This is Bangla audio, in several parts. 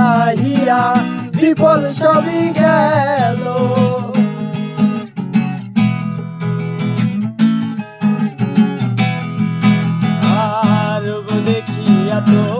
চাহিয়া বিফল সবই গেল। আর দেখিয়া তোমায়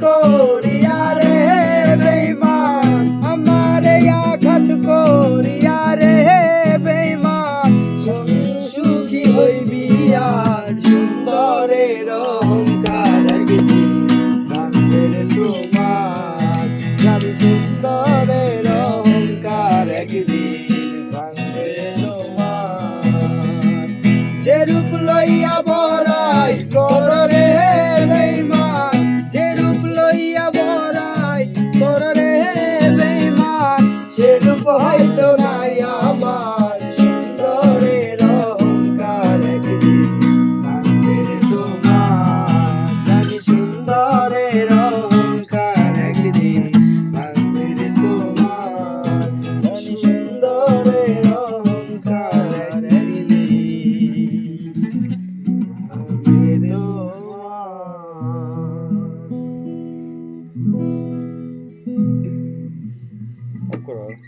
বুঝিলাম